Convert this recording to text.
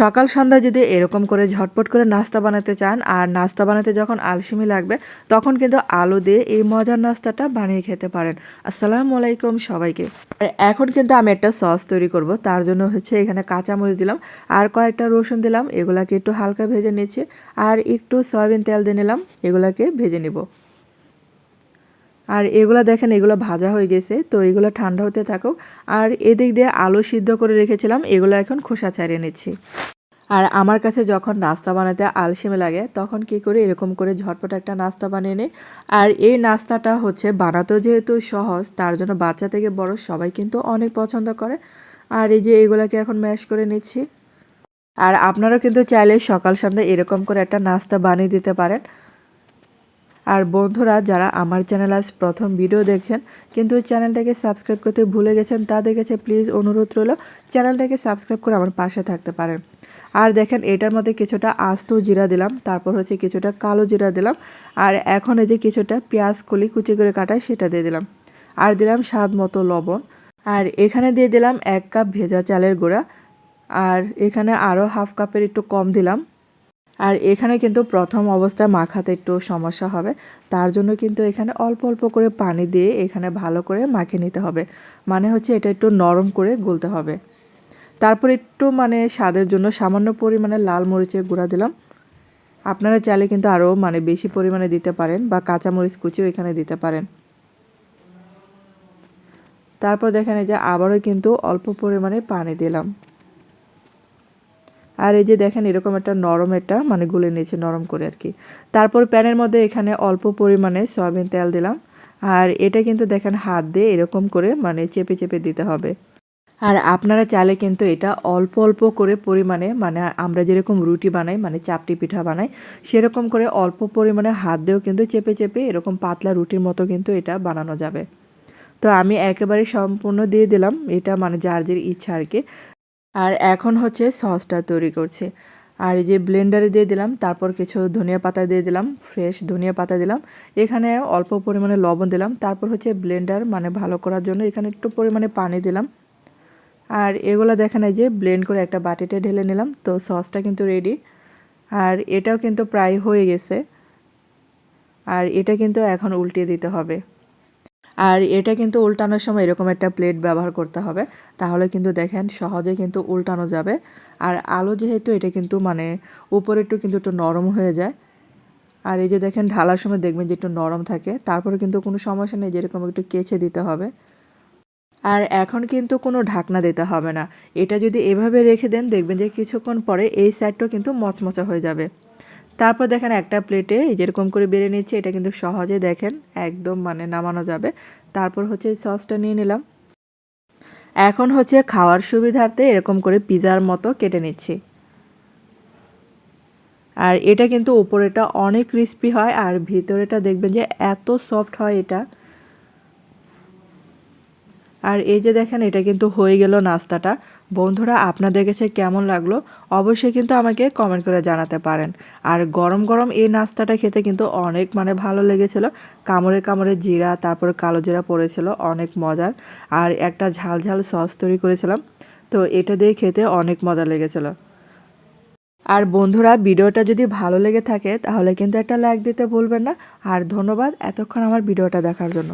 সকাল সন্ধ্যা যদি এরকম করে ঝটপট করে নাস্তা বানাতে চান, আর নাস্তা বানাতে যখন আলসেমি লাগবে, তখন কিন্তু আলু দিয়ে এই মজার নাস্তাটা বানিয়ে খেতে পারেন। আসসালামু আলাইকুম সবাইকে। এখন কিন্তু আমি একটা সস তৈরি করব, তার জন্য হচ্ছে এখানে কাঁচামরিচ দিলাম, আর কয়েকটা রসুন দিলাম, এগুলাকে একটু হালকা ভেজে নিচ্ছি, আর একটু সয়াবিন তেল দিয়ে নিলাম, এগুলাকে ভেজে নিব। আর এগুলো দেখেন, এগুলো ভাজা হয়ে গেছে, তো এগুলো ঠান্ডা হতে থাকুক। আর এদিক দিয়ে আলু সিদ্ধ করে রেখেছিলাম, এগুলো এখন খোসা ছাড়িয়ে নিচ্ছি। আর আমার কাছে যখন নাস্তা বানাতে আলসেমি লাগে, তখন কি করি, এরকম করে ঝটপট একটা নাস্তা বানিয়ে নিই। আর এই নাস্তাটা হচ্ছে, বানাতেও যেহেতু সহজ, তার জন্য বাচ্চা থেকে বড় সবাই কিন্তু অনেক পছন্দ করে। আর এই যে এগুলোকে এখন ম্যাশ করে নিচ্ছি। আর আপনারাও কিন্তু চাইলে সকাল সন্ধ্যা এরকম করে একটা নাস্তা বানিয়ে দিতে পারেন। আর বন্ধুরা, যারা আমার চ্যানেল আজ প্রথম ভিডিও দেখছেন, কিন্তু চ্যানেলটাকে সাবস্ক্রাইব করতে ভুলে গেছেন, তাদের কাছে প্লিজ অনুরোধ রইল, চ্যানেলটাকে সাবস্ক্রাইব করে আমার পাশে থাকতে পারেন। আর দেখেন, এটার মধ্যে কিছুটা আস্ত জিরা দিলাম, তারপর হচ্ছে কিছুটা কালো জিরা দিলাম, আর এখন এই যে কিছুটা পেঁয়াজ কলি কুচি করে কাটায় সেটা দিয়ে দিলাম। আর দিলাম স্বাদ মতো লবণ, আর এখানে দিয়ে দিলাম এক কাপ ভেজা চালের গুঁড়া, আর এখানে আরও হাফ কাপের একটু কম দিলাম। আর এখানে কিন্তু প্রথম অবস্থায় মাখাতে একটু সমস্যা হবে। তার জন্য কিন্তু এখানে অল্প অল্প করে পানি দিয়ে এখানে ভালো করে মাখিয়ে নিতে হবে। মানে হচ্ছে এটা একটু নরম করে গুলতে হবে। তারপর একটু মানে স্বাদের জন্য সামান্য পরিমাণে লাল মরিচের গুঁড়া দিলাম। আপনারা চাইলে কিন্তু আরও মানে বেশি পরিমাণে দিতে পারেন বা কাঁচামরিচ কুচিও এখানে দিতে পারেন। তারপর দেখেন এই যে আবারও কিন্তু অল্প পরিমাণে পানি দিলাম। আর এই যে দেখেন এরকম একটা নরম একটা মানে গুলে নিয়েছে নরম করে আর কি। তারপর প্যানের মধ্যে এখানে অল্প পরিমাণে সয়াবিন তেল দিলাম। আর এটা কিন্তু দেখেন হাত দিয়ে এরকম করে মানে চেপে চেপে দিতে হবে। আর আপনারা চাইলে কিন্তু এটা অল্প অল্প করে পরিমাণে মানে আমরা যেরকম রুটি বানাই মানে চাপটি পিঠা বানাই, সেরকম করে অল্প পরিমাণে হাত দিয়েও কিন্তু চেপে চেপে এরকম পাতলা রুটির মতো কিন্তু এটা বানানো যাবে। তো আমি একেবারে সম্পূর্ণ দিয়ে দিলাম। এটা মানে যার যার ইচ্ছা আর কি। আর এখন হচ্ছে সসটা তৈরি করছে। আর এই যে ব্লেন্ডারে দিয়ে দিলাম, তারপর কিছু ধনিয়া পাতা দিয়ে দিলাম, ফ্রেশ ধনিয়া পাতা দিলাম। এখানে অল্প পরিমাণে লবণ দিলাম, তারপর হচ্ছে ব্লেন্ডার মানে ভালো করার জন্য এখানে একটু পরিমাণে পানি দিলাম। আর এগুলো দেখেন এই যে ব্লেন্ড করে একটা বাটিতে ঢেলে নিলাম, তো সসটা কিন্তু রেডি আর এটাও কিন্তু প্রায় হয়ে গেছে। আর এটা কিন্তু এখন উল্টিয়ে দিতে হবে। আর এটা কিন্তু উল্টানোর সময় এরকম একটা প্লেট ব্যবহার করতে হবে। তাহলে কিন্তু দেখেন সহজে কিন্তু উল্টানো যাবে। আর আলো যেহেতু এটা কিন্তু মানে উপরে একটু কিন্তু একটু নরম হয়ে যায়। আর এই যে দেখেন ঢালার সময় দেখবেন যে একটু নরম থাকে। তারপরে কিন্তু কোনো সমস্যা নেই, যেরকম একটু কেচে দিতে হবে। আর এখন কিন্তু কোনো ঢাকনা দিতে হবে না। এটা যদি এভাবে রেখে দেন, দেখবেন যে কিছুক্ষণ পরে এই সাইডটাও কিন্তু মচমচা হয়ে যাবে। তারপর দেখেন একটা প্লেটে এই যেরকম করে বেড়ে নিচ্ছে, এটা কিন্তু সহজে দেখেন একদম মানে নামানো যাবে। তারপর হচ্ছে সসটা নিয়ে নিলাম। এখন হচ্ছে খাওয়ার সুবিধার্থে এরকম করে পিজার মতো কেটে নিচ্ছি। আর এটা কিন্তু উপরেটা অনেক ক্রিস্পি হয়, আর ভিতরেটা দেখবেন যে এত সফট হয় এটা। আর এই যে দেখেন, এটা কিন্তু হয়ে গেল নাস্তাটা। বন্ধুরা, আপনাদের কাছে কেমন লাগল? অবশ্যই কিন্তু আমাকে কমেন্ট করে জানাতে পারেন। আর গরম গরম এই নাস্তাটা খেতে কিন্তু অনেক মানে ভালো লেগেছিল। কামড়ে কামড়ে জিরা, তারপর কালো জিরা পড়েছিল, অনেক মজার। আর একটা ঝাল ঝাল সস তৈরি করেছিলাম, তো এটা দিয়ে খেতে অনেক মজা লেগেছিল। আর বন্ধুরা, ভিডিওটা যদি ভালো লেগে থাকে, তাহলে কিন্তু একটা লাইক দিতে ভুলবেন না। আর ধন্যবাদ এতক্ষণ আমার ভিডিওটা দেখার জন্য।